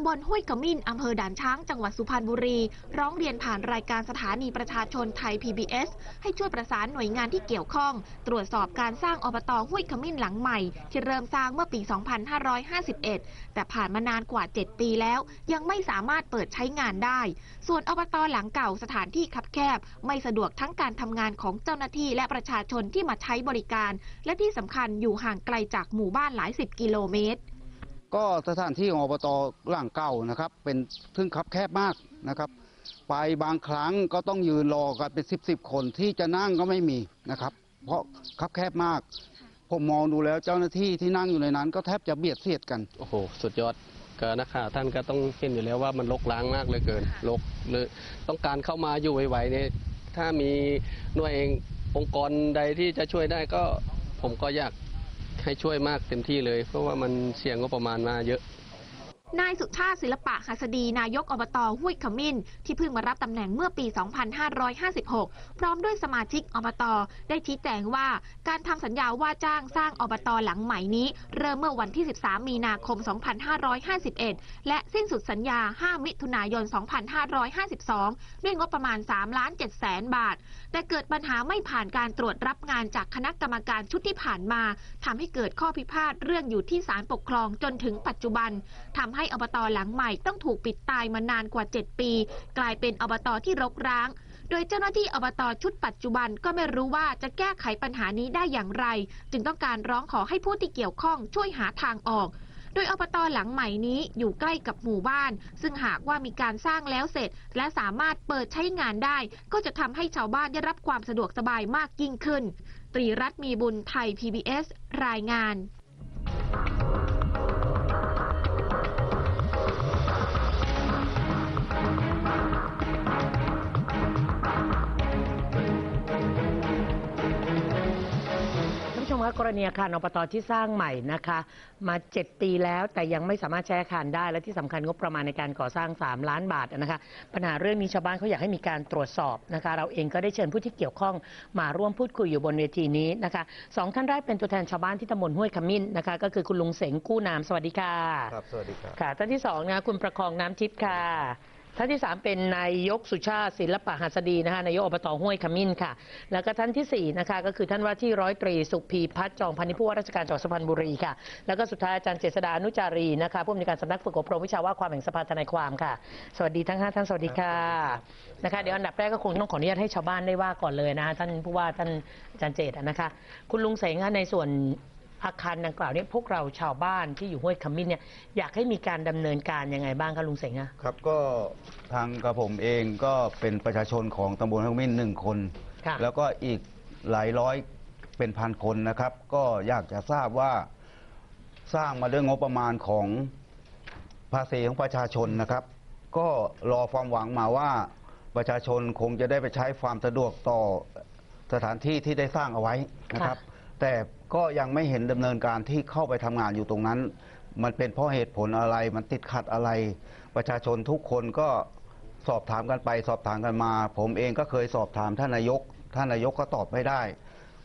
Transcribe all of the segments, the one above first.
ำบลห้วยขมิ้นอำเภอด่านช้าง จังหวัดสุพรรณบุรี ร้องเรียนผ่านรายการสถานีประชาชนไทย PBS ให้ช่วยประสานหน่วยงานที่เกี่ยวข้อง ตรวจสอบการสร้างอบตห้วยขมิ้นหลังใหม่ ที่เริ่มสร้างเมื่อปี 2551 แต่ผ่านมานานกว่า 7 ปีแล้ว ยังไม่สามารถเปิดใช้งานได้ ส่วนอบตหลังเก่าสถานที่คับแคบ ไม่สะดวกทั้งการทำงานของเจ้าหน้าที่และประชาชนที่มาใช้บริการ และที่สำคัญอยู่ห่างไกลจากหมู่บ้านหลายสิบกิโลเมตร ก็สถานที่ของอบตหลังเก่านะครับ เป็นซึ่งคับแคบมากนะครับ ไปบางครั้งก็ต้องยืนรอกันเป็นสิบสิบคนที่จะนั่งก็ไม่มีนะครับ เพราะคับแคบมาก ผมมองดูแล้วเจ้าหน้าที่ที่นั่งอยู่ในนั้น ก็แทบจะเบียดเสียดกันโอ้โหสุดยอดก็นักข่าวท่านก็ต้องเห็นอยู่แล้วว่ามันรกร้างมากเลยเกินรกเลยต้องการเข้ามาอยู่ไวๆเนี่ยถ้ามีหน่วยองค์กรใดที่จะช่วยได้ก็ผมก็อยาก ให้ช่วยมากเต็มที่เลยเพราะว่ามันเสี่ยงงบประมาณมาเยอะ นายสุชาติศิลปะหัสดีนายกอบตห้วยขมิ้น ที่เพิ่งมารับตำแหน่งเมื่อปี 2556 พร้อมด้วยสมาชิกอบต ได้ชี้แจงว่าการทำสัญญาว่าจ้างสร้างอบตหลังใหม่นี้ เริ่มเมื่อวันที่ 13 มีนาคม 2551 และสิ้นสุดสัญญา 5 มิถุนายน 2552 ด้วยงบประมาณ 3 ล้าน7แสนบาท แต่เกิดปัญหาไม่ผ่านการตรวจรับงานจากคณะกรรมการชุดที่ผ่านมาทำให้เกิดข้อพิพาทเรื่องอยู่ที่ศาลปกครองจนถึงปัจจุบันทำให้อบตหลังใหม่ต้องถูกปิดตายมานานกว่า 7 ปี กลายเป็นอบตที่รกร้าง โดยเจ้าหน้าที่อบตชุดปัจจุบันก็ไม่รู้ว่าจะแก้ไขปัญหานี้ได้อย่างไร จึงต้องการร้องขอให้ผู้ที่เกี่ยวข้องช่วยหาทางออกโดยอบตหลังใหม่นี้อยู่ใกล้กับหมู่บ้าน ซึ่งหากว่ามีการสร้างแล้วเสร็จ และสามารถเปิดใช้งานได้ ก็จะทำให้ชาวบ้านได้รับความสะดวกสบายมากยิ่งขึ้น ตรีรัตน์มีบุญไทย PBS รายงาน คะกรณีอาคารอบตที่สร้างใหม่นะคะ มา 7 ปีแล้วแต่ยังไม่สามารถใช้อาคารได้และที่สำคัญงบประมาณในการก่อสร้าง 3 ล้านบาทนะคะปัญหาเรื่องนี้ชาวบ้านเขาอยากให้มีการตรวจสอบนะคะ เราเองก็ได้เชิญผู้ที่เกี่ยวข้องมาร่วมพูดคุยอยู่บนเวทีนี้นะคะสองท่านแรกเป็นตัวแทนชาวบ้านที่ตำบลห้วยขมิ้นนะคะ ก็คือคุณลุงเสงกู้นามสวัสดีค่ะครับสวัสดีครับค่ะท่านที่สองนะคะคุณประคองน้ำทิพย์ค่ะ ท่านที่สามเป็นนายกสุชาติศิลปะหัสดีนะคะนายกอบตห้วยขมิ้นค่ะ แล้วก็ท่านที่สี่นะคะก็คือท่านว่าที่ร้อยตรีสุพีพัฒน์จองพันธิผู้ว่าราชการจังหวัดสุพรรณบุรีค่ะ แล้วก็สุดท้ายอาจารย์เจษดานุจารีนะคะผู้อำนวยการสำนักฝึกอบรมวิชาว่าความแห่งสภาทนายความค่ะ สวัสดีทั้งห้าท่านสวัสดีค่ะนะคะเดี๋ยวอันดับแรกก็คงต้องขออนุญาตให้ชาวบ้านได้ว่าก่อนเลยนะคะท่านผู้ว่าท่านอาจารย์เจตนะคะ คุณลุงเสงในส่วน อาคารดังกล่าวเนี้พวกเราชาวบ้านที่อยู่ห้วยขมิ้นเนี่ยอยากให้มีการดำเนินการยังไงบ้างคะลุงเสงอะครับก็ทางกระผมเองก็เป็นประชาชนของตำบลห้วยมิ้นหนึ่งคน ค่ะ แล้วก็อีกหลายร้อยเป็นพันคนนะครับ ก็อยากจะทราบว่าสร้างมาด้วยงบประมาณของภาษีของประชาชนนะครับ ก็รอความหวังมาว่าประชาชนคงจะได้ไปใช้ความสะดวกต่อสถานที่ที่ได้สร้างเอาไว้นะครับ แต่ ก็ยังไม่เห็นดำเนินการที่เข้าไปทำงานอยู่ตรงนั้น มันเป็นเพราะเหตุผลอะไรมันติดขัดอะไร ประชาชนทุกคนก็สอบถามกันไป สอบถามกันมา ผมเองก็เคยสอบถามท่านนายก ท่านนายกก็ตอบไม่ได้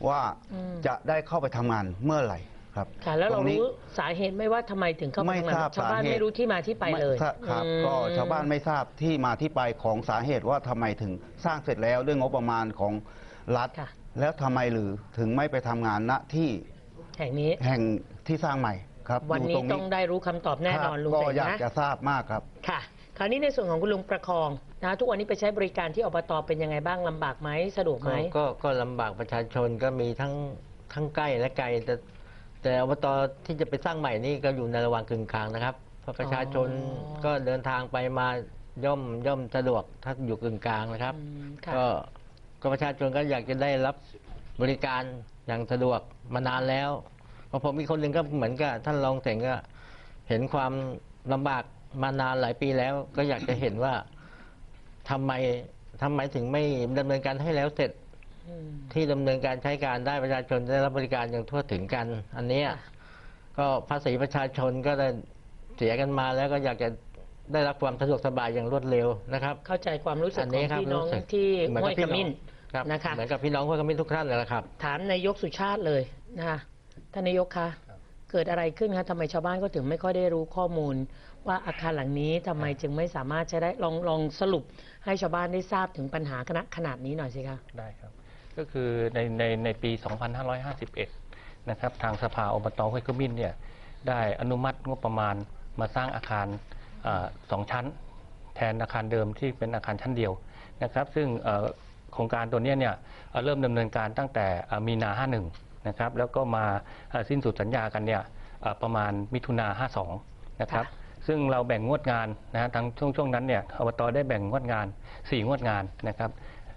ว่าอืม จะได้เข้าไปทำงานเมื่อไหร่ครับค่ะแล้วเราตงนี้ รู้สาเหตุไหม่ว่าทำไมถึงเข้าไม่ไปทำงานทราบชาวบ้านสาเหตุไม่รู้ที่มาที่ไปเลยม่ทราบครับอืม ก็ชาวบ้านไม่ทราบที่มาที่ไปของสาเหตุว่าทำไมถึงสร้างเสร็จแล้วด้วยงบประมาณของรัฐ ค่ะ แล้วทำไมหรือถึงไม่ไปทำงานณที่แห่งนี้ แห่งที่สร้างใหม่ครับวันยู่นี้ตรงต้องได้รู้คำตอบแน่นอนครับลุงก็เสงอยากนะจะทราบมากครับ ค่ะ คราวนี้ในส่วนของคุณลุงประคองนะทุกวันนี้ไปใช้บริการที่อบตเป็นยังไงบ้างลำบากไหมสะดวกไหม ก็ก็ก็ลำบากประชาชนก็มีทั้งทั้งใกล้และไกล แต่แต่อบตที่จะไปสร้างใหม่นี่ก็อยู่ในระหว่างกึ่งกลางนะครับเพราะประชาชนอ๋อก็เดินทางไปมาย่อมย่อมสะดวกถ้าอยู่กึ่งกลางนะครับ อืมค่ะ ก็ ก็ประชาชนก็อยากจะได้รับบริการอย่างสะดวกมานานแล้วเพราะผมมีคนหนึ่งก็เหมือนกับท่านรองเสงก็เห็นความลำบากมานานหลายปีแล้ว ก็อยากจะเห็นว่าทำไมทำไมถึงไม่ดำเนินการให้แล้วเสร็จอืมที่ดำเนินการใช้การได้ประชาชนได้รับบริการอย่างทั่วถึงกัน อันเนี้ยค่ะก็ภาษีประชาชนก็ได้เสียกันมาแล้วก็อยากจะได้รับความสะดวกสบายอย่างรวดเร็วนะครับ เข้าใจความรู้สึกอันขนี้องครับพี่น้องรู้สึกที่เหมือนห้กัวยบพี่ขมิ้นน้อง ครับนะคะเหมือนกับพี่น้องพวกกมินทุกท่านเลยละครับ ถามนายกสุชาติเลยนะคะท่านนายกคะเกิดอะไรขึ้นคะทำไมชาวบ้านก็ถึงไม่ค่อยได้รู้ข้อมูล ว่าอาคารหลังนี้ทำไมจึงไม่สามารถใช้ได้ลองลองสรุปให้ชาวบ้านได้ทราบถึงปัญหาขนาดขนาดนี้หน่อยสิคะได้ครับ ก็คือในในในปี 2551 นะครับทางสภาอบตห้วยขมิ้นเนี่ยได้อนุมัติงบประมาณมาสร้างอาคารอาสองชั้น แทนอาคารเดิมที่เป็นอาคารชั้นเดียวนะครับ ซึ่งเอ่อ โครงการตัวเนี้ยเนี่ยเอ่อเริ่มดำเนินการตั้งแต่เอ่อมีนา 51 นะครับ แล้วก็มาเอ่อสิ้นสุดสัญญากันเนี่ยเอ่อประมาณมิถุนา 52 นะครับค่ะซึ่ซึ่งเราแบ่งงวดงานนะฮะทั้งช่วงช่วงนั้นเนี่ยอบตได้แบ่งงวดงาน 4 งวดงานนะครับ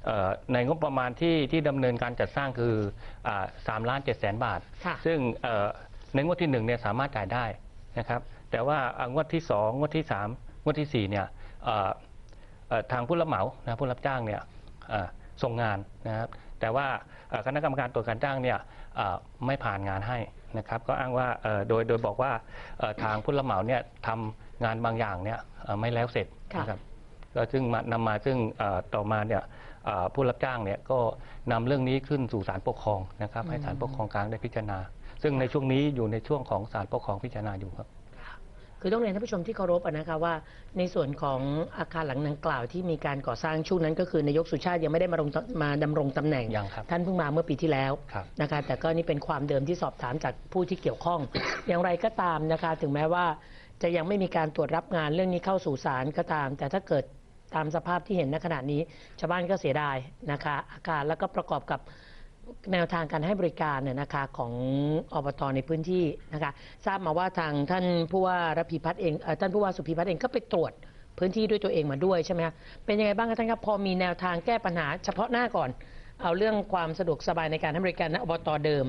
เอ่อในงบประมาณที่ที่ดำเนินการจัดสร้างคือสามล้านเจ็ดแสนบาทค่ะซึ่งเอ่อในงวดที่1เนี่ยสามารถจ่ายได้นะครับ แต่ว่าอ่างวดที่ 2 งวดที่ 3 งวดที่4เนี่ยเอ่อเอ่อทางผู้รับเหมานะผู้รับจ้างเนี่ยเอ่อ ส่งงานนะครับแต่ว่าเอ่อคณะกรรมการตรวจการจ้างเนี่ยเอ่อไม่ผ่านงานให้นะครับก็อ้างว่าเอ่อโดยโดยบอกว่าเอ่อทางผู้รับเหมาเนี่ยทำงานบางอย่างเนี่ยเอ่อไม่แล้วเสร็จค่ะนะครับก็ซึ่งมานำมาซึ่งเอ่อต่อมาเนี่ยเอ่อผู้รับจ้างเนี่ยก็นำเรื่องนี้ขึ้นสู่ศาลปกครองนะครับให้ศาลปกครองกลางได้พิจารณา ซึ่งในช่วงนี้อยู่ในช่วงของศาลปกครองพิจารณาอยู่ครับ คือต้องเรียนท่านผู้ชมที่เคารพอะนะคะว่าในส่วนของอาคารหลังดังกล่าวที่มีการก่อสร้างช่วงนั้นก็คือนายกสุชาติยังไม่ได้มาลงตมาดำรงตำแหน่ง ยังครับท่านเพิ่งมาเมื่อปีที่แล้วครับนะคะแต่ก็นี่เป็นความเดิมที่สอบถามจากผู้ที่เกี่ยวข้อง อย่างไรก็ตามนะคะถึงแม้ว่าจะยังไม่มีการตรวจรับงานเรื่องนี้เข้าสู่ศาลก็ตาม แต่ถ้าเกิดตามสภาพที่เห็นณขณะนี้ ชาวบ้านก็เสียดายนะคะอาการแล้วก็ประกอบกับ แนวทางการให้บริการเนี่ยนะคะของอบตในพื้นที่นะคะทราบมาว่าทางท่านผู้ว่าระพีพัฒน์เองเอ่อท่านผู้ว่าสุพีพัฒน์เองก็ไปตรวจพื้นที่ด้วยตัวเองมาด้วยใช่ไหมคะเป็นยังไงบ้างคะท่านครับพอมีแนวทางแก้ปัญหาเฉพาะหน้าก่อน เอาเรื่องความสะดวกสบายในการให้บริการณอบตเดิม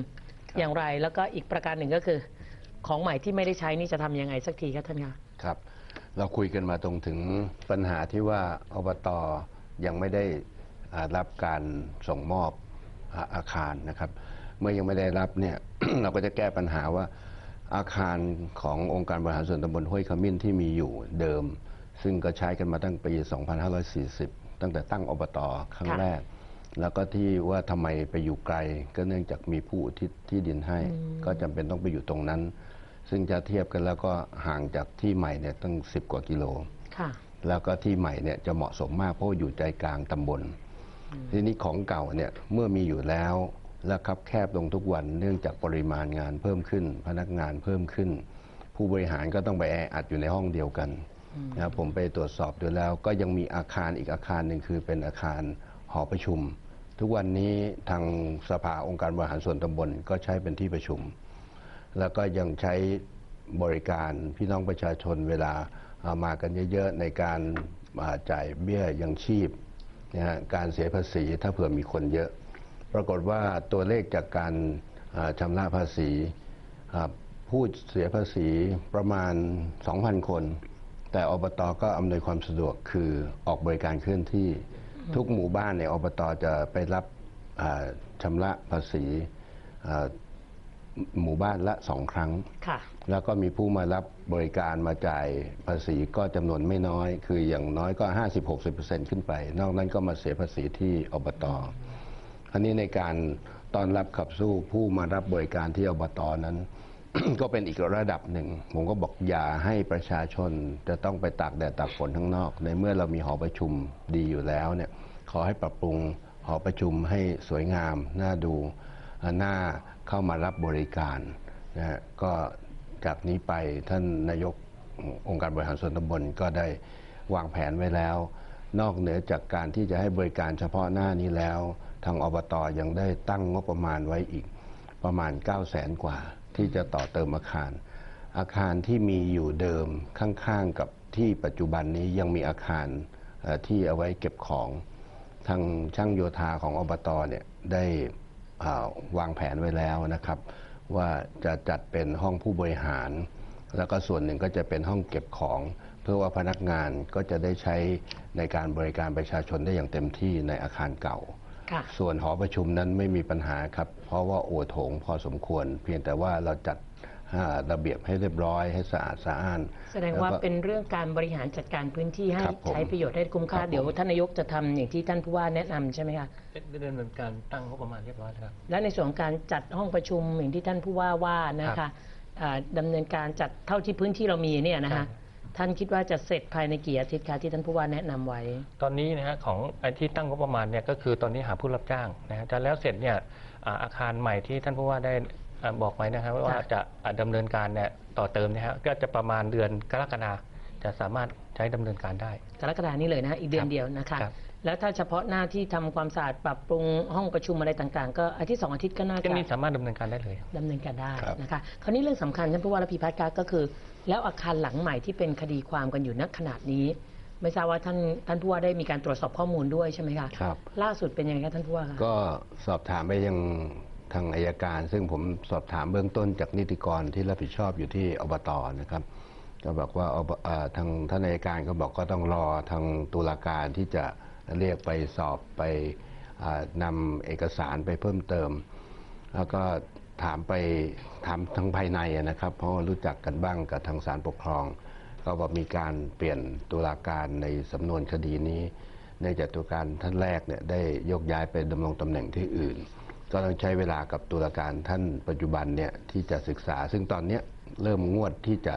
อย่างไร แล้วก็อีกประการหนึ่งก็คือ ของใหม่ที่ไม่ได้ใช้นี่จะทำยังไงสักทีครับท่านคะ ครับ เราคุยกันมาตรงถึงปัญหาที่ว่าอบตยังไม่ได้อ่ารับการส่งมอบ อาอาคารนะครับ เมื่อยังไม่ได้รับเนี่ย เราก็จะแก้ปัญหาว่าอาคารขององค์การบริหารส่วนตำบลห้วยขมิ้นที่มีอยู่เดิม ซึ่งก็ใช้กันมาตั้งปี 2540 ตั้งแต่ตั้งอบตครั้งค่ะแรก แล้วก็ที่ว่าทำไมไปอยู่ไกล ก็เนื่องจากมีผู้อุทิศที่ดินให้ ก็จำเป็นต้องไปอยู่ตรงนั้น ซึ่งจะเทียบกันแล้วก็ห่างจากที่ใหม่เนี่ยตั้ง 10 กว่ากิโลค่ะแล้วก็ที่ใหม่เนี่ยจะเหมาะสมมากเพราะว่าอยู่ใจกลางตำบล ทีนี้ของเก่าเนี่ยเมื่อมีอยู่แล้วและครับแคบลงทุกวันเนื่องจากปริมาณงานเพิ่มขึ้น พนักงานเพิ่มขึ้น ผู้บริหารก็ต้องไปแออัดอยู่ในห้องเดียวกันนะครับผมไปตรวจสอบดูแล้ว ก็ยังมีอาคารอีกอาคารหนึ่งคือเป็นอาคารหอประชุม ทุกวันนี้ทางสภาองค์การบริหารส่วนตำบลก็ใช้เป็นที่ประชุม แล้วก็ยังใช้บริการพี่น้องประชาชนเวลาอ่ามากันเยอะๆในการอ่าจ่ายเบี้ยยังชีพ นะฮะการเสียภาษีถ้าเผื่อมีคนเยอะ ปรากฏว่าตัวเลขจากการชำระภาษีผู้เสียภาษีประมาณ 2,000 คน แต่อบตก็อำนวยความสะดวกคือออกบริการเคลื่อนที่ทุกหมู่บ้านในอบตจะไปรับชำระภาษี หมู่บ้านละสองครั้งค่ะแล้วก็มีผู้มารับบริการมาจ่ายภาษีก็จำนวนไม่น้อย คืออย่างน้อยก็ 50-60%ขึ้นไป นอกนั้นก็มาเสียภาษีที่อบตอันนี้ในการต้อนรับขับสู้ผู้มารับบริการที่อบตนั้น ก็เป็นอีกระดับหนึ่ง ผมก็บอกอย่าให้ประชาชนจะต้องไปตากแดดตากฝนข้างนอก ในเมื่อเรามีหอประชุมดีอยู่แล้วเนี่ยขอให้ปรับปรุงหอประชุมให้สวยงามน่าดูน่า เข้ามารับบริการนะฮะก็จากนี้ไปท่านนายกองค์การบริหารส่วนตำบลก็ได้วางแผนไว้แล้ว นอกเหนือจากการที่จะให้บริการเฉพาะหน้านี้แล้ว ทางอบตยังได้ตั้งงบประมาณไว้อีกประมาณ 9 0 0แสนกว่า ที่จะต่อเติมอาคาร อาคารที่มีอยู่เดิมข้างๆกับที่ปัจจุบันนี้ยังมีอาคารที่เอาไว้เก็บของ ทางช่างโยธาของอบตเนี่ยได้ วางแผนไว้แล้วนะครับ ว่าจะจัดเป็นห้องผู้บริหาร แล้วก็ส่วนหนึ่งก็จะเป็นห้องเก็บของ เพื่อว่าพนักงานก็จะได้ใช้ในการบริการประชาชนได้อย่างเต็มที่ในอาคารเก่าค่ะส่วนหอประชุมนั้นไม่มีปัญหาครับ เพราะว่าโอโถงพอสมควร เพียงแต่ว่าเราจัดอ่า ระเบียบให้เรียบร้อยให้สะอาดสะอ้าน แสดงว่าล้ก็เป็นเรื่องการบริหารจัดการพื้นที่ให้ครับผมใช้ประโยชน์ให้คุ้มค่า ครับผม เดี๋ยวท่านนายกจะทำอย่างที่ท่านผู้ว่าแนะนำใช่ไหมคะ ได้ดำเนินการตั้งงบประมาณเรียบร้อยแล้วครับ และในส่วนของการจัดห้องประชุมอย่างที่ท่านผู้ว่าว่านะครัคะบอ่าดำเนินการจัดเท่าที่พื้นที่เรามีเนี่ยนะครัคะ บ ท่านคิดว่าจะเสร็จภายในกี่อาทิตย์คะที่ท่านผู้ว่าแนะนำไว้ ตอนนี้นะฮะของไอ้ที่ตั้งงบประมาณเนี่ยก็คือตอนนี้หาผู้รับจ้างนะฮะจะแล้วเสร็จเนี่ยอ่าอาคารใหม่ที่ท่านผู้ว่าได้อ่า บอกไว้นะครับว่าค่ะจะอ่าดำเนินการเนี่ยต่อเติมเนะฮะก็จะประมาณเดือนกรกฎาจะสามารถใช้ดำเนินการได้ กรกฎานี้เลยนะอีกเดือคนรับเดียวนะคะครับแล้วถ้าเฉพาะหน้าที่ทำความสะอาดปรับปรุงห้องประชุมอะไรต่างๆ ก็อาทิตย์สองอาทิตย์ก็น่าที่จะนี่สามารถดำเนินการได้เลยดำเนินการได้ครับนะคะคราวนี้เรื่องสำคัญท่านผู้ว่าและพิพัฒน์คะก็คือ แล้วอาคารหลังใหม่ที่เป็นคดีความกันอยู่ณขนาดนี้ ไม่ทราบว่าท่านท่านผู้ว่าได้มีการตรวจสอบข้อมูลด้วยใช่ไหมคะครับล่าสุดเป็นยังไงคะท่านผู้ว่าคะก็สอบถามไปยัง ทางอายการ ซึ่งผมสอบถามเบื้องต้นจากนิติกรที่รับผิดชอบอยู่ที่อบตนะครับ ก็บอกว่าอบเอ่อทางท่านอายการก็บอกก็ต้องรอทางตุลาการที่จะเรียกไปสอบไปอ่านำเอกสารไปเพิ่มเติม แล้วก็ถามไปถามทางภายในอะนะครับ เพราะว่ารู้จักกันบ้างกับทางศาลปกครอง ก็บอกมีการเปลี่ยนตุลาการในสำนวนคดีนี้เนื่องจากตุลาการท่านแรกเนี่ยได้ยกย้ายไปดำรงตำแหน่งที่อื่น ก็ต้องใช้เวลากับตุลาการท่านปัจจุบันเนี่ยที่จะศึกษา ซึ่งตอนเนี้ยเริ่มงวดที่จะ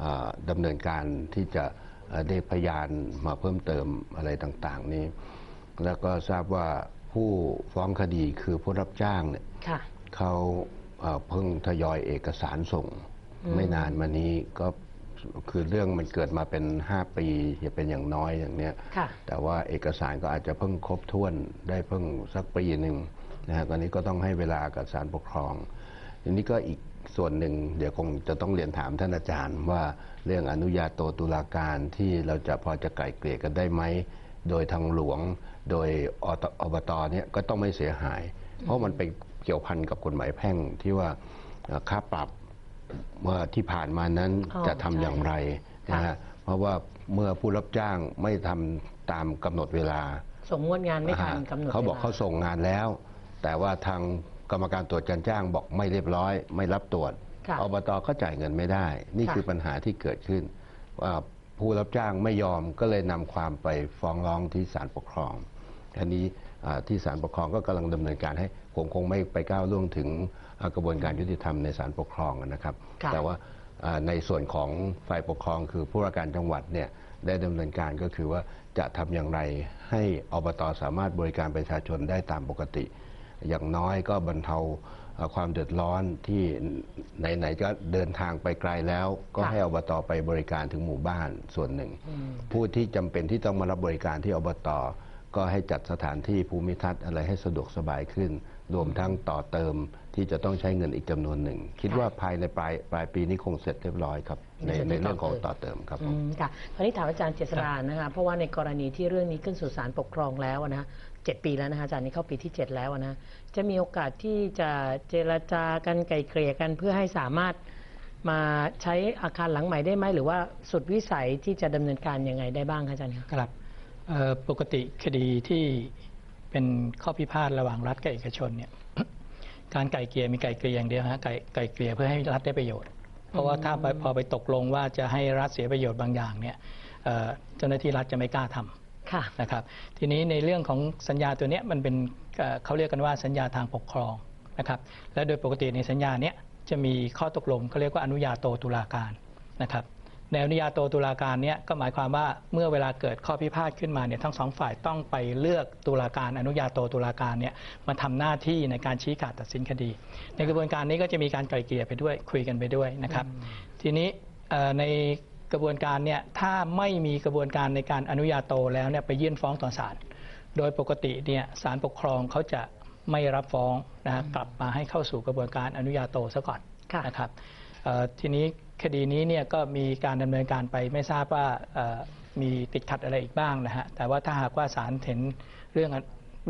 เอ่อดำเนินการที่จะเอ่อได้พยานมาเพิ่มเติมอะไรต่างๆ นี้ แล้วก็ทราบว่าผู้ฟ้องคดีคือผู้รับจ้างเนี่ยค่ะเขาเอ่อเพิ่งทยอยเอกสารส่งอืมไม่นานมานี้ก็คือเรื่องมันเกิดมาเป็น 5 ปีจะเป็นอย่างน้อยอย่างเนี้ยค่ะแต่ว่าเอกสารก็อาจจะเพิ่งครบถ้วนได้เพิ่งสักปีหนึ่ง นะฮะตอนนี้ก็ต้องให้เวลากับศาลปกครองทีนี้ก็อีกส่วนหนึ่งเดี๋ยวคงจะต้องเรียนถามท่านอาจารย์ ว่าเรื่องอนุญาโตตุลาการที่เราจะพอจะไกล่เกลี่ยกันได้ไหมโดยทางหลวง โดยอตอบตเนี่ยก็ต้องไม่เสียหาย เพราะมันไปเกี่ยวพันกับกฎหมายแพ่งที่ว่าเอ่อค่าปรับเมื่อที่ผ่านมานั้นอ๋อจะทำใช่อย่างไรนะค่ะฮะเพราะว่าเมื่อผู้รับจ้างไม่ทำตามกำหนดเวลา ส่งงวดงานไม่ทันกำหนดเขาบอกวลเขาส่งงานแล้ว แต่ว่าทางกรรมการตรวจการจ้างบอกไม่เรียบร้อย ไม่รับตรวจค่ะอบตก็จ่ายเงินไม่ได้ นี่ค่ะคือปัญหาที่เกิดขึ้นว่าผู้รับจ้างไม่ยอมก็เลยนำความไปฟ้องร้องที่ศาลปกครองอันนี้อ่าที่ศาลปกครองก็กำลังดำเนินการให้คงคงไม่ไปก้าวล่วงถึงอ่ากระบวนการยุติธรรมในศาลปกครองนะครับค่ะแต่ว่าอ่าในส่วนของฝ่ายปกครองคือผู้ว่าการจังหวัดเนี่ยได้ดำเนินการก็คือว่าจะทำอย่างไรให้อบตสามารถบริการประชาชนได้ตามปกติ อย่างน้อยก็บรรเทาเอ่อความเดือดร้อนที่ไหนๆก็เดินทางไปไกลแล้ว ก็ค่ะให้อบตไปบริการถึงหมู่บ้านส่วนหนึ่งอืมผู้ที่จำเป็นที่ต้องมารับบริการที่อบตก็ให้จัดสถานที่ภูมิทัศน์อะไรให้สะดวกสบายขึ้น รวมทั้งต่อเติมที่จะต้องใช้เงินอีกจำนวนหนึ่ง คิดว่าภายในปลายปลายปีนี้คงเสร็จเรียบร้อยครับ ในในส่วนที่ในเรื่องของต่ต่ออเติเติมมครับผอืมมค่ะคราวนี้ถามอาจารย์เจษรานะคะเพราะว่าในกรณีที่เรื่องนี้ขึ้นสู่ศาลปกครองแล้วนะ เจ็ดปีแล้วนะคะอาจารย์นี่เข้าปีที่เจ็ดแล้วนะจะมีโอกาสที่จะเจรจากันไกลเกลี่ยกันเพื่อให้สามารถมาใช้อาคารหลังใหม่ได้ไหมหรือว่าสุดวิสัยที่จะดำเนินการยังไงได้บ้างคะอาจารย์ครับปกติคดีที่เป็นข้อพิพาทระหว่างรัฐกับเอกชนเนี่ยการไกล่เกลี่ยมีไกล่เกลี่ยอย่างเดียวฮะไกล่ไกล่เกลี่ยเพื่อให้รัฐได้ประโยชน์ เพราะว่าถ้าพอไปตกลงว่าจะให้รัฐเสียประโยชน์บางอย่างเนี่ยเอ่อเจ้าหน้าที่รัฐจะไม่กล้าทำ ค่ะนะครับทีนี้ในเรื่องของสัญญาตัวเนี้ยมันเป็นเอ่อเขาเรียกกันว่าสัญญาทางปกครองนะครับและโดยปกติในสัญญาเนี้ยจะมีข้อตกลงเขาเรียกว่าอนุญาโตตุลาการนะครับในอนุญาโตตุลาการเนี้ยก็หมายความว่าเมื่อเวลาเกิดข้อพิพาทขึ้นมาเนี่ยทั้งสองฝ่ายต้องไปเลือกตุลาการอนุญาโตตุลาการเนี่ยมาทำหน้าที่ในการชี้ขาดตัดสินคดี ในกระบวนการนี้ก็จะมีการไกล่เกลี่ยไปด้วยคุยกันไปด้วยนะครับทีนี้เอ่อใน กระบวนการเนี่ยถ้าไม่มีกระบวนการในการอนุญาโตแล้วเนี่ยไปยื่นฟ้องต่อศาลโดยปกติเนี่ยศาลปกครองเขาจะไม่รับฟ้องนะฮะกลับมาให้เข้าสู่กระบวนการอนุญาโตซะก่อนค่ะนะครับเอ่อทีนี้คดีนี้เนี่ยก็มีการดำเนินการไปไม่ทราบว่าเอ่อมีติดขัดอะไรอีกบ้างนะฮะแต่ว่าถ้าหากว่าศาลเห็นเรื่อง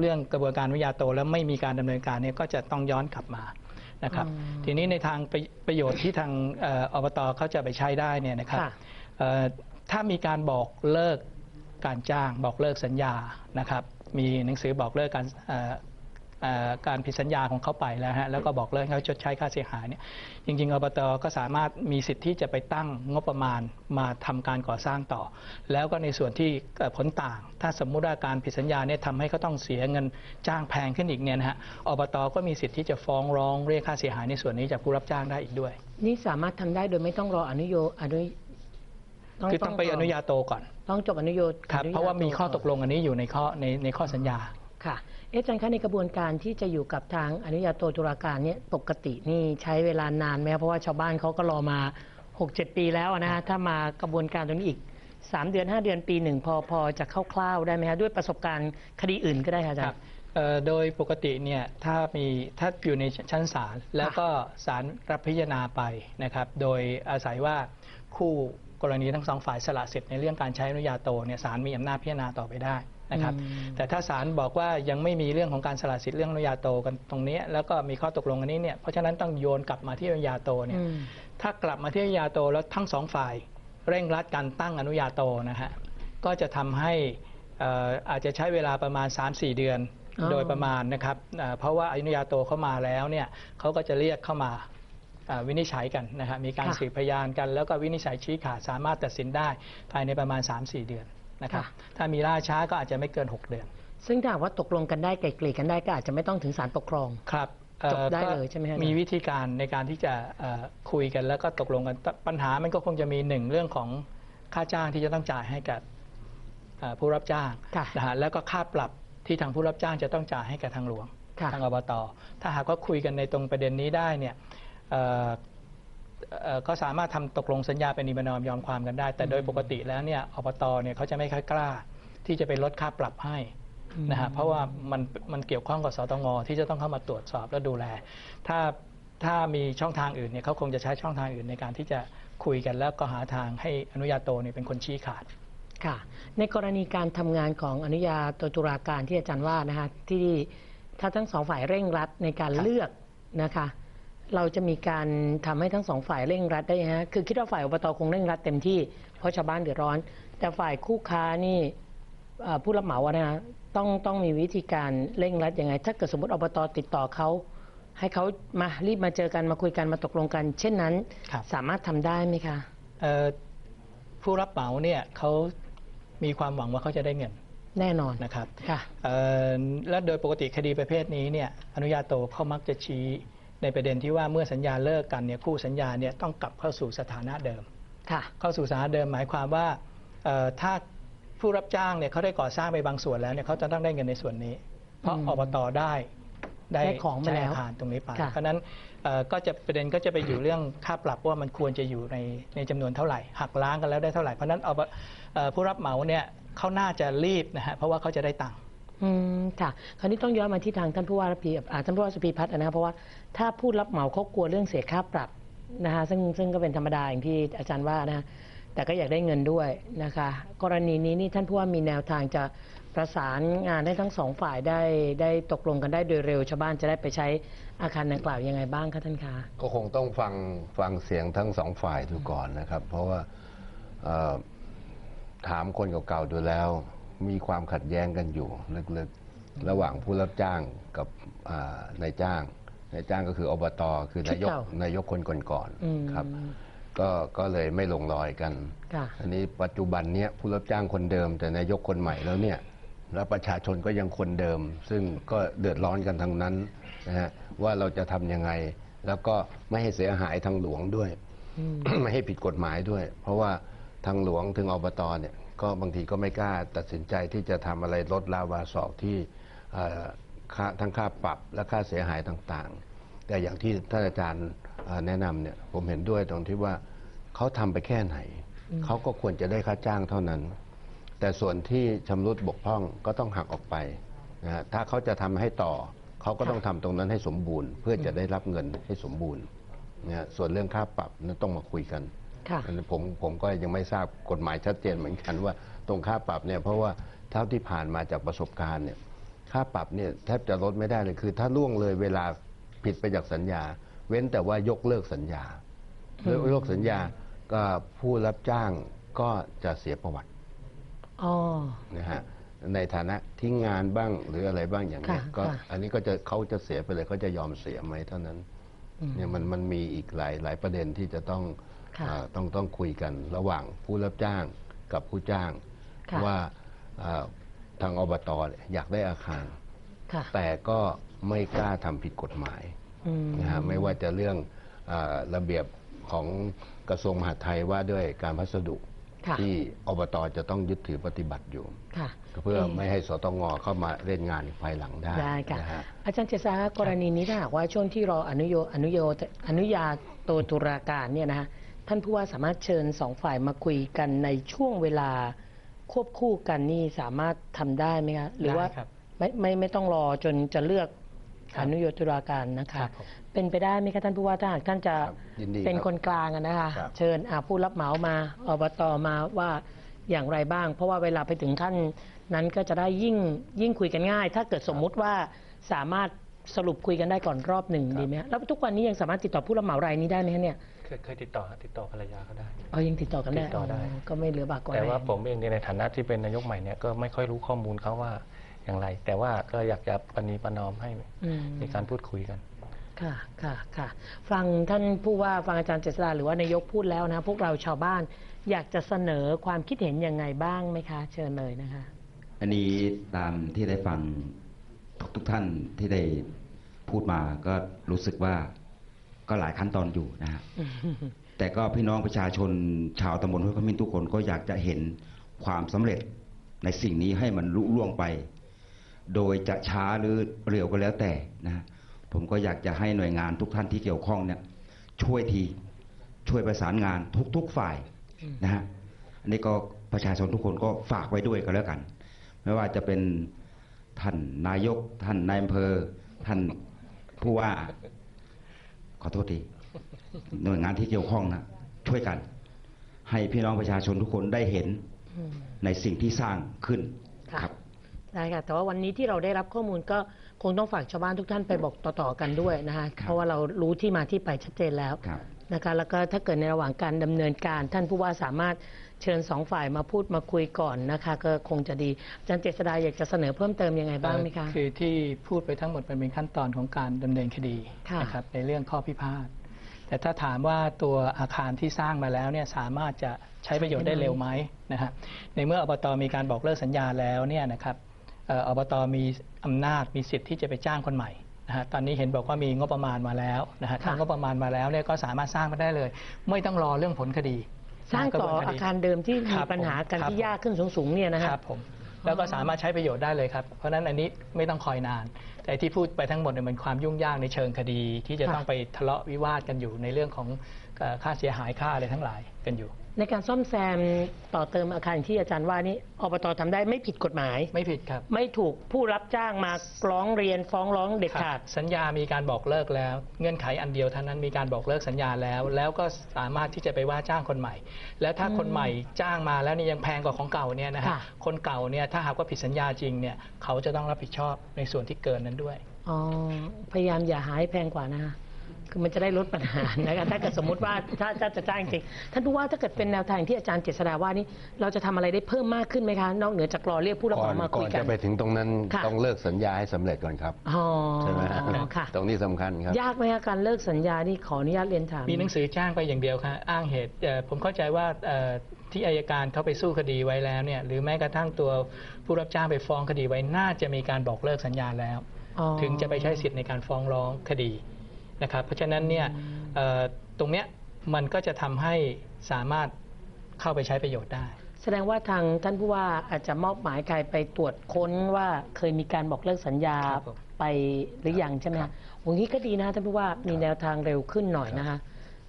เรื่องกระบวนการอนุญาโต แล้วไม่มีการดำเนินการเนี่ยก็จะต้องย้อนกลับมานะครับทีนี้ในทางประประโยชน์ที่ทางเอ่ออบตเขาจะไปใช้ได้เนี่ยนะครับค่ะเอ่อ ถ้ามีการบอกเลิกการจ้างบอกเลิกสัญญานะครับมีหนังสือบอกเลิกการการผิดสัญญาของเขาไปแล้วฮะแล้วก็บอกเลิกให้เขาชดใช้ค่าเสียหายเนี่ยจริงๆอบตก็สามารถมีสิทธิ์ที่จะไปตั้งงบประมาณมาทำการก่อสร้างต่อ แล้วก็ในส่วนที่ผลต่าง ถ้าสมมุติว่าการผิดสัญญาเนี่ยทำให้เขาต้องเสียเงินจ้างแพงขึ้นอีกเนี่ยนะฮะอบตก็มีสิทธิ์ที่จะฟ้องร้องเรียกค่าเสียหายในส่วนนี้จากผู้รับจ้างได้อีกด้วย นี่สามารถทำได้โดยไม่ต้องรออนุโยอนุ คือต้องไปอนุญาโตก่อน ต้องจบอนุโยตครับอนุญเพราะว่ามีข้อก่นตกลงอันนี้อยู่ในข้อในในข้อสัญญาค่ะเอ๊ะอาจารย์คะในกระบวนการที่จะอยู่กับทางอนุญาโตตุลาการเนี่ยปกตินี่ใช้เวลานานไหมครับเพราะว่าชาวบ้านเขาก็รอมา 6-7 ปีแล้วนะฮะถ้ามากระบวนการตรงนี้อีก 3 เดือน 5 เดือนปีหนึ่งพอพอจะคร่าวๆได้ไหมคะด้วยประสบการณ์คดีอื่นก็ได้ค่ะอาจารครับย์เอ่อโดยปกติเนี่ยถ้ามีถ้าอยู่ในชั้นศาลแล้วก็ศาลรับพิจารณาไปนะครับ โดยอาศัยว่าคู่ กรณีทั้งสองฝ่ายสละสิทธิ์ในเรื่องการใช้อนุญาโตเนี่ยศาลมีอำนาจพิจารณาต่อไปได้นะครับอืมแต่ถ้าศาลบอกว่ายังไม่มีเรื่องของการสละสิทธิ์เรื่องอนุญาโตกันตรงเนี้ยแล้วก็มีข้อตกลงอันนี้เนี่ยเพราะฉะนั้นต้องโยนกลับมาที่อนุญาโตเนี่ยอืมถ้ากลับมาที่อนุญาโตแล้วทั้งสองฝ่ายเร่งรัดการตั้งอนุญาโตนะฮะก็จะทำให้เอ่ออาจจะใช้เวลาประมาณ 3-4 เดือนอ๋อโดยประมาณนะครับเอ่อเพราะว่าอนุญาโตเข้ามาแล้วเนี่ยเขาก็จะเรียกเข้ามาเอ่อ วินิจฉัยกันนะฮะมีการสืบพยานกัน แล้วก็วินิจฉัยชี้ขาดสามารถตัดสินได้ภายในประมาณ 3-4 เดือนนะครับถ้ามีล่าช้าก็อาจจะไม่เกิน 6 เดือน ซึ่งถ้าหากว่าตกลงกันได้ไกลเกลี่ยกันได้ก็อาจจะไม่ต้องถึงศาลปกครองครับเอ่อจบได้ก็เลยใช่ไหมฮะมีวิธีการในการที่จะเอ่อคุยกันแล้วก็ตกลงกันแต่ปัญหามันก็คงจะมีหนึ่งเรื่องของค่าจ้างที่จะต้องจ่ายให้กับเอ่อผู้รับจ้างค่ะนะฮะแล้วก็ค่าปรับที่ทางผู้รับจ้างจะต้องจ่ายให้กับทางหลวงค่ะทางอบต ถ้าหากว่าคุยกันในตรงประเด็นนี้ได้เนี่ยเอ่อเอ่อ ก็สามารถทำตกลงสัญญาเป็นนิบนอมยอมความกันได้ แต่โดยปกติแล้วเนี่ยอบตเนี่ยเขาจะไม่ค่อยกล้า ที่จะไปลดค่าปรับให้นะฮะเพราะว่ามันมันเกี่ยวข้องกับสตงที่จะต้องเข้ามาตรวจสอบและดูแล ถ้าถ้ามีช่องทางอื่นเนี่ยเขาคงจะใช้ช่องทางอื่นในการที่จะคุยกันแล้วก็หาทางให้อนุญาโตเนี่ยเป็นคนชี้ขาดค่ะ ในกรณีการทำงานของอนุญาโตตุลาการที่อาจารย์ว่านะคะที่ถ้าทั้งสองฝ่ายเร่งรัดในการครับเลือกนะคะ เราจะมีการทำให้ทั้งสองฝ่ายเร่งรัดได้ยังไงฮะคือคิดว่าฝ่ายอบตคงเร่งรัดเต็มที่เพราะชาวบ้านเดือดร้อน แต่ฝ่ายคู่ค้านี่เอ่อผู้รับเหมาอะนะฮะต้องต้องมีวิธีการเร่งรัดยังไง ถ้าเกิดสมมติอบตติดต่อเขาให้เขามารีบมาเจอกันมาคุยกันมาตกลงกัน เช่นนั้นครับสามารถทำได้ไหมคะเอ่อผู้รับเหมาเนี่ยเขามีความหวังว่าเขาจะได้เงินแน่นอนนะครับค่ะเอ่อและโดยปกติคดีประเภทนี้เนี่ยอนุญาโตเขามักจะชี้ ในประเด็นที่ว่าเมื่อสัญญาเลิกกันเนี่ยคู่สัญญาเนี่ยต้องกลับเข้าสู่สถานะเดิมค่ะเข้าสู่สถานะเดิมหมายความว่าเอ่อถ้าผู้รับจ้างเนี่ยเขาได้ก่อสร้างไปบางส่วนแล้วเนี่ยเขาจะต้องได้เงินในส่วนนี้ เพราะอืมอบตได้ได้ได้ของไปใช้แล้วอาคารตรงนี้ไปค่ะเพราะฉะนั้นเอ่อก็จะประเด็นก็จะไปอยู่เรื่องค่าปรับว่ามันควรจะอยู่ในในจำนวนเท่าไหร่หักล้างกันแล้วได้เท่าไหร่เพราะฉะนั้นอบเอ่อผู้รับเหมาเนี่ยเขาน่าจะรีบนะฮะเพราะว่าเขาจะได้ตังค์ อืมค่ะ คราวนี้ต้องย้อนมาที่ทางท่านผู้ว่าระพีอ่าท่านผู้ว่าสุพีพัฒน์นะครับเพราะว่าถ้าผู้รับเหมาเขากลัวเรื่องเสียค่าปรับนะคะซึ่งซึ่งก็เป็นธรรมดาอย่างที่อาจารย์ว่านะแต่ก็อยากได้เงินด้วยนะคะ กรณีนี้นี่ท่านผู้ว่ามีแนวทางจะประสานงานให้ทั้งสองฝ่ายได้ได้ตกลงกันได้โดยเร็วชาวบ้านจะได้ไปใช้อาคารดังกล่าวยังไงบ้างคะท่านคะก็คงต้องฟังฟังเสียงทั้งสองฝ่ายดูก่อนนะครับ เพราะว่าเอ่อถามคนเก่าๆดูแล้ว มีความขัดแย้งกันอยู่ลึกๆ ระหว่างผู้รับจ้างกับอ่านายจ้าง นายจ้างก็คืออบตคือนายกชุดเก่านายกคนก่อนอืมๆครับ ก็ก็เลยไม่ลงรอยกันค่ะอันนี้ปัจจุบันเนี้ยผู้รับจ้างคนเดิม แต่นายกคนใหม่แล้วเนี่ยแล้วประชาชนก็ยังคนเดิม ซึ่งก็เดือดร้อนกันทั้งนั้นนะฮะว่าเราจะทำยังไง แล้วก็ไม่ให้เสียหายทางหลวงด้วยอืมไม่ให้ผิดกฎหมายด้วย เพราะว่าทางหลวงถึงอบตเนี่ย ก็บางทีก็ไม่กล้าตัดสินใจที่จะทำอะไรลดลาวาศอกที่เอ่อค่าทั้งค่าปรับและค่าเสียหายต่างๆ แต่อย่างที่ท่านอาจารย์เอ่อแนะนำเนี่ยผมเห็นด้วยตรงที่ว่าเขาทำไปแค่ไหน เขาก็ควรจะได้ค่าจ้างเท่านั้น แต่ส่วนที่ชำรุดบกพร่องก็ต้องหักออกไปนะฮะถ้าเขาจะทำให้ต่อ เขาก็ต้องทำตรงนั้นให้สมบูรณ์ เพื่อจะได้รับเงินให้สมบูรณ์นะฮะส่วนเรื่องค่าปรับนั้นต้องมาคุยกันค่ะ อันนี้ผมผมก็ยังไม่ทราบกฎหมายชัดเจนเหมือนกันว่าตรงค่าปรับเนี่ยเพราะว่าเท่าที่ผ่านมาจากประสบการณ์เนี่ยค่าปรับเนี่ยแทบจะลดไม่ได้เลยคือ ถ้าล่วงเลยเวลาผิดไปจากสัญญา เว้นแต่ว่ายกเลิกสัญญาอืมยกสัญญาก็ผู้รับจ้างก็จะเสียประวัติอ๋อนะฮะในฐานะทิ้งงานบ้างหรืออะไรบ้างอย่างนี้ยค่ะก็ค่ะอันนี้ก็จะเขาจะเสียไปเลยเขาจะยอมเสียไหมเท่านั้นอืมเนี่ยมันมันมีอีกหลายหลายประเด็นที่จะต้องค่ะเอ่อ ต้องต้องคุยกันระหว่างผู้รับจ้างกับผู้จ้างค่ะว่าเอ่อทางอบตเนี่ยอยากได้อาคารค่ะแต่ก็ไม่กล้าทำผิดกฎหมายอืมนะฮะไม่ว่าจะเรื่องเออระเบียบของกระทรวงมหาดไทยว่าด้วยการพัสดุค่ะที่อบตจะต้องยึดถือปฏิบัติอยู่ค่ะเพื่อไม่ให้สตงเข้ามาเล่นงานภายหลังได้ได้ค่ะนะฮะอาจารย์เจษฎากรณีนี้ถ้าหากว่าช่วงที่รออนุโยอนุโยอนุญาโตตุลาการเนี่ยนะฮะ ท่านผู้ว่าสามารถเชิญสองฝ่ายมาคุยกันในช่วงเวลาควบคู่กันนี่สามารถทำได้ไหมคะหรือว่าได้ครับไม่ไม่ไม่ต้องรอจนจะเลือกครับอนุโยตุลาการนะครัคะ บผม เป็นไปได้ไหมคะท่านผู้ว่าถ้าหากท่านจะครับยินดีเป็นครับคนกลางอะนะคะ ครับ เชิญอ่าผู้รับเหมามาอบตมาว่าอย่างไรบ้าง เพราะว่าเวลาไปถึงขั้นนั้นก็จะได้ยิ่งยิ่งคุยกันง่าย ถ้าเกิดสมมุติว่าสามารถสรุปคุยกันได้ก่อนรอบหนึ่งดีไหมฮะแล้วทุกวันนี้ยังสามารถติดต่อผู้รับเหมารายนี้ได้ไหมฮะเนี่ยเค ยเคยติดต่อติดต่อภรรยาเขาได้ เอายังติดต่อกันได้ติดต่อได้ ก็ไม่เหลือบากกว่าแต่ว่าแรงผมเองเนี่ยในฐานะที่เป็นนายกใหม่เนี่ยก็ไม่ค่อยรู้ข้อมูลเขาว่าอย่างไร แต่ว่าก็อยากจะปณีประนอมให้อืม มีการพูดคุยกัน ค่ะค่ะค่ะ ฟังท่านผู้ว่าฟังอาจารย์เจษฎาหรือว่านายกพูดแล้วนะ พวกเราชาวบ้านอยากจะเสนอความคิดเห็นยังไงบ้างไหมคะ เชิญเลยนะคะ อันนี้ตามที่ได้ฟังทุกทุกท่านที่ได้พูดมาก็รู้สึกว่า ก็หลายขั้นตอนอยู่นะฮะแต่ก็พี่น้องประชาชนชาวตำบลห้วยขมิ้นทุกคนก็อยากจะเห็นความสำเร็จในสิ่งนี้ให้มันลุล่วงไป โดยจะช้าหรือเร็วก็แล้วแต่นะฮะผมก็อยากจะให้หน่วยงานทุกท่านที่เกี่ยวข้องเนี่ย ช่วยทีช่วยประสานงานทุก ๆฝ่ายนะฮะอันนี้ก็ประชาชนทุกคนก็ฝากไว้ด้วยก็แล้วกัน ไม่ว่าจะเป็นท่านนายก ท่านนายอำเภอ ท่านผู้ว่า ขอโทษทีหน่วยงานที่เกี่ยวข้องนะช่วยกัน ให้พี่น้องประชาชนทุกคนได้เห็นอืมในสิ่งที่สร้างขึ้นค่ะครับได้ค่ะแต่ว่าวันนี้ที่เราได้รับข้อมูลก็คงต้องฝากชาวบ้านทุกท่านไปบอกต่อๆกันด้วยนะคะครับเพราะว่าเรารู้ที่มาที่ไปชัดเจนแล้วครับนะคะแล้วก็ถ้าเกิดในระหว่างการดำเนินการท่านผู้ว่าสามารถ เชิญสองฝ่ายมาพูดมาคุยก่อนนะคะก็คงจะดีอาจารย์เจษดาอยากจะเสนอเพิ่มเติมยังไงบ้างไหมคะ คือที่พูดไปทั้งหมดมันเป็นขั้นตอนของการดำเนินคดีค่ะนะครับในเรื่องข้อพิพาทแต่ถ้าถามว่าตัวอาคารที่สร้างมาแล้วเนี่ยสามารถจะใช้ประโยชน์ได้เร็วไหมนะฮะในเมื่ออบตมีการบอกเลิกสัญญาแล้วเนี่ยนะครับเอ่ออบตมีอำนาจมีสิทธิ์ที่จะไปจ้างคนใหม่นะฮะตอนนี้เห็นบอกว่ามีงบประมาณมาแล้วนะฮะค่ะถ้างบประมาณมาแล้วเนี่ยก็สามารถสร้างมาได้เลย ไม่ต้องรอเรื่องผลคดี สร้างต่อนะกะบวนอาคารเดิมที่มีครับปัญหากันครับที่ยากขึ้นสูงๆเนี่ยนะฮะครับผมแล้วก็สามารถใช้ประโยชน์ได้เลยครับ เพราะฉะนั้นอันนี้ไม่ต้องคอยนาน แต่ที่พูดไปทั้งหมดเนี่ยมันความยุ่งยากในเชิงคดี ที่จะค่ะต้องไปทะเลาะวิวาทกันอยู่ในเรื่องของเอ่อค่าเสียหายค่าอะไรทั้งหลายกันอยู่ ในการซ่อมแซมต่อเติมอาคารที่อาจารย์ว่านี่อบตทำได้ไม่ผิดกฎหมาย ไม่ผิดครับ ไม่ถูกผู้รับจ้างมาร้องเรียนฟ้องร้องเด็ดคขารัดบสัญญามีการบอกเลิกแล้ว เงื่อนไขอันเดียวเท่านั้นมีการบอกเลิกสัญญาแล้ว แล้วก็สามารถที่จะไปว่าจ้างคนใหม่ แล้วถ้าคนใหม่จ้างมาแล้วนี่ยังแพงกว่าของเก่าเนี่ยนะฮะค่ะคนเก่าเนี่ยถ้าหากว่าผิดสัญญาจริงเนี่ยเขาจะต้องรับผิดชอบในส่วนที่เกินนั้นด้วยอ๋อพยายามอย่าหาให้แพงกว่านะ คะคือมันจะได้ลดปัญหานะคะถ้าเกิดสมมติว่าถ้าถ้าจะจ้างจริงท่านผู้ว่าถ้าเกิดเป็นแนวทางที่อาจารย์เจษฎาว่านี่เราจะทำอะไรได้เพิ่มมากขึ้นไหมคะ นอกเหนือจากรอเรียกผู้รับก่เหอนมามาก่คุอยนกัน จะไปถึงตรงนั้นค่ะ ต้องเลิกสัญญาให้สำเร็จก่อนครับอ๋อใช่ไหมฮะค่ะ ตรงนี้สำคัญครับ ยากไหมคะการเลิกสัญญานี่ขออนุญาตเรียนถาม มีหนังสือจ้างไปอย่างเดียวครับอ้างเหตุเอ่อผมเข้าใจว่าเอ่อที่อายการเขาไปสู้คดีไว้แล้วเนี่ยหรือแม้กระทั่งตัวผู้รับจ้างไปฟ้องคดีไว้น่าจะมีการบอกเลิกสัญญาแล้ว อ๋อ ถึงจะไปใช้สิทธิ์ในการฟ้องร้องคดี นะครับเพราะฉะนั้นเนี่ยเอ่อตรงเนี้ยมันก็จะทำให้สามารถเข้าไปใช้ประโยชน์ได้ แสดงว่าทางท่านผู้ว่าอาจจะมอบหมายใครไปตรวจค้นว่าเคยมีการบอกเลิกสัญญาครับผมไปหรือยังใช่ไหมครัคะบโอ้นี้ก็ดีนะท่านผู้ว่ามีแนวทางเร็วขึ้นหน่อยนะคะ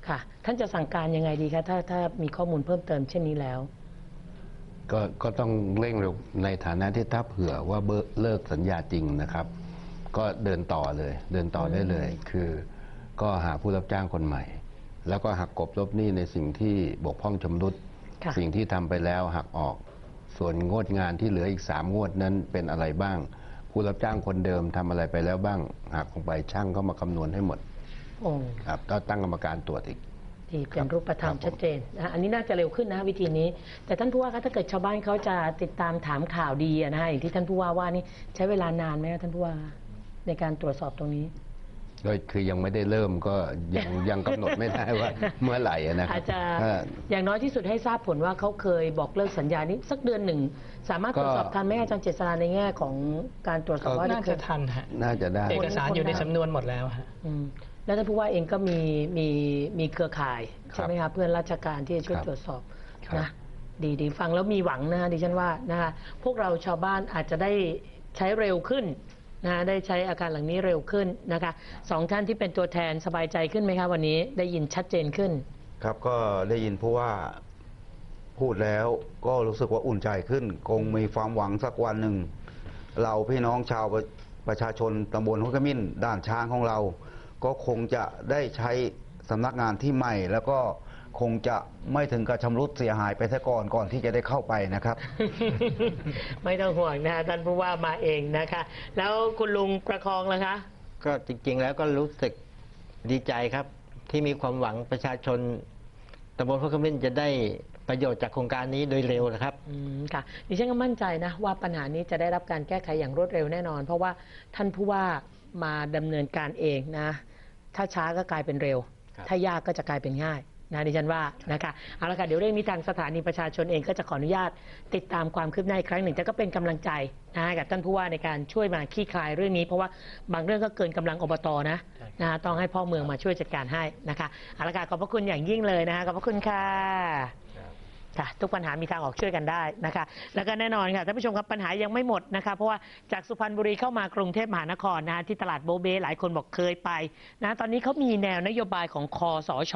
ค่ะ ท่านจะสั่งการยังไงดีคะถ้าถ้ามีข้อมูลเพิ่มเติมเช่นนี้แล้ว ก็ก็ต้องเร่งเร็วในฐานะที่ถ้าเผื่อว่าเบิกเลิกสัญญาจริงนะครับ ก็เดินต่อเลย เดินต่อได้เลยคือ ก็หาผู้รับจ้างคนใหม่ แล้วก็หักกบลบหนี้ในสิ่งที่บกพร่องชำรุดค่ะสิ่งที่ทำไปแล้วหักออก ส่วนงวดงานที่เหลืออีกสามงวดนั้นเป็นอะไรบ้าง ผู้รับจ้างคนเดิมทำอะไรไปแล้วบ้างหักลงไปช่างก็มาคำนวณให้หมดโอ้ครับก็ตั้งกรรมการตรวจอีกที่เป็นรูปธรรมครับผมชัดเจนนะอันนี้น่าจะเร็วขึ้นนะวิธีนี้ แต่ท่านผู้ว่าคะถ้าเกิดชาวบ้านเขาจะติดตามถามข่าวดีอะนะคะอย่างที่ท่านผู้ว่าว่านี่ใช้เวลานานไหมคะท่านผู้ว่าในการตรวจสอบตรงนี้ ก็คือยังไม่ได้เริ่มก็ยังยังกำหนดไม่ได้ว่าเมื่อไหร่อะนะครัอาบจจะถ้าอย่างน้อยที่สุดให้ทราบผลว่าเขาเคยบอกเลิกสัญญานี้สักเดือนหนึ่ง สามารถตรวจสอบก็ทันไหมอาจารย์เจษฎาในแง่ของการตรวจสอบว่าน่าเคจะยทันฮะน่าจะได้ เอกสารอยู่ในสำนวนหมดแล้วฮะ อืมแล้วท่านผู้ว่าเองก็มีมีมีเครือข่ายใช่ไหมคะเพื่อนราชการที่จะช่วยครับตรวจสอบครับ นะดีดีฟังแล้วมีหวังนะดิฉันว่านะคะพวกเราชาวบ้านอาจจะได้ใช้เร็วขึ้น นะได้ใช้อาการหลังนี้เร็วขึ้นนะคะสองท่านที่เป็นตัวแทนสบายใจขึ้นไหมคะวันนี้ได้ยินชัดเจนขึ้น ครับก็ได้ยินผู้ว่าพูดแล้วก็รู้สึกว่าอุ่นใจขึ้น คงมีความหวังสักวันหนึ่ง เราพี่น้องชาวประประชาชนตำบลห้วยขมิ้น ด่านช้างของเรา ก็คงจะได้ใช้สำนักงานที่ใหม่แล้วก็ คงจะไม่ถึงกับชำรุดเสียหายไปซะก่อนก่อนที่จะได้เข้าไปนะครับ ไม่ต้องห่วงนะคะท่านผู้ว่ามาเองนะคะ แล้วคุณลุงประคองล่ะคะ ก็จริงๆแล้วก็รู้สึกดีใจครับ ที่มีความหวังประชาชนตำบลพระขมิ้นจะได้ประโยชน์จากโครงการนี้โดยเร็วนะครับ อืมค่ะดิฉันก็มั่นใจนะว่าปัญหานี้จะได้รับการแก้ไขอย่างรวดเร็วแน่นอน เพราะว่าท่านผู้ว่ามาดำเนินการเองนะ ถ้าช้าก็กลายเป็นเร็ว ครับ ถ้ายากก็จะกลายเป็นง่าย นะดิฉันว่านะคะเอาละค่ะเดี๋ยวเรื่องนี้ทางสถานีประชาชนเองก็จะขออนุญาตติดตามความคืบหน้าอีกครั้งหนึ่งแต่ก็เป็นกำลังใจนะกับท่านผู้ว่าในการช่วยมาคลี่คลายเรื่องนี้เพราะว่าบางเรื่องก็เกินกำลังอบตนะนะต้องให้พ่อเมืองมาช่วยจัดการให้นะคะเอาละค่ะขอบพระคุณอย่างยิ่งเลยนะคะขอบพระคุณค่ะ ค่ะทุกปัญหามีทางออกช่วยกันได้นะคะ แล้วก็แน่นอนค่ะท่านผู้ชมครับปัญหายังไม่หมดนะคะเพราะว่าจากสุพรรณบุรีเข้ามากรุงเทพมหานครนะที่ตลาดโบเบหลายคนบอกเคยไปนะตอนนี้เขามีแนวนโยบายของคอสช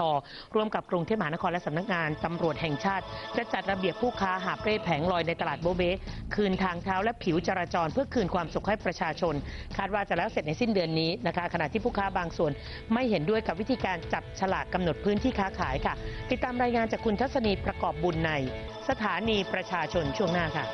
ร่วมกับกรุงเทพมหานครและสำนักงานตำรวจแห่งชาติ จะจัดระเบียบผู้ค้าหาบเร่แผงลอยในตลาดโบเบ คืนทางเท้าและผิวจราจร เพื่อคืนความสุขให้ประชาชน คาดว่าจะแล้วเสร็จในสิ้นเดือนนี้นะคะขณะที่ผู้ค้าบางส่วนไม่เห็นด้วยกับวิธีการจับฉลากกำหนดพื้นที่ค้าขายค่ะ ติดตามรายงานจากคุณทัศนีประกอบบุญในสถานีประชาชนช่วงหน้าค่ะ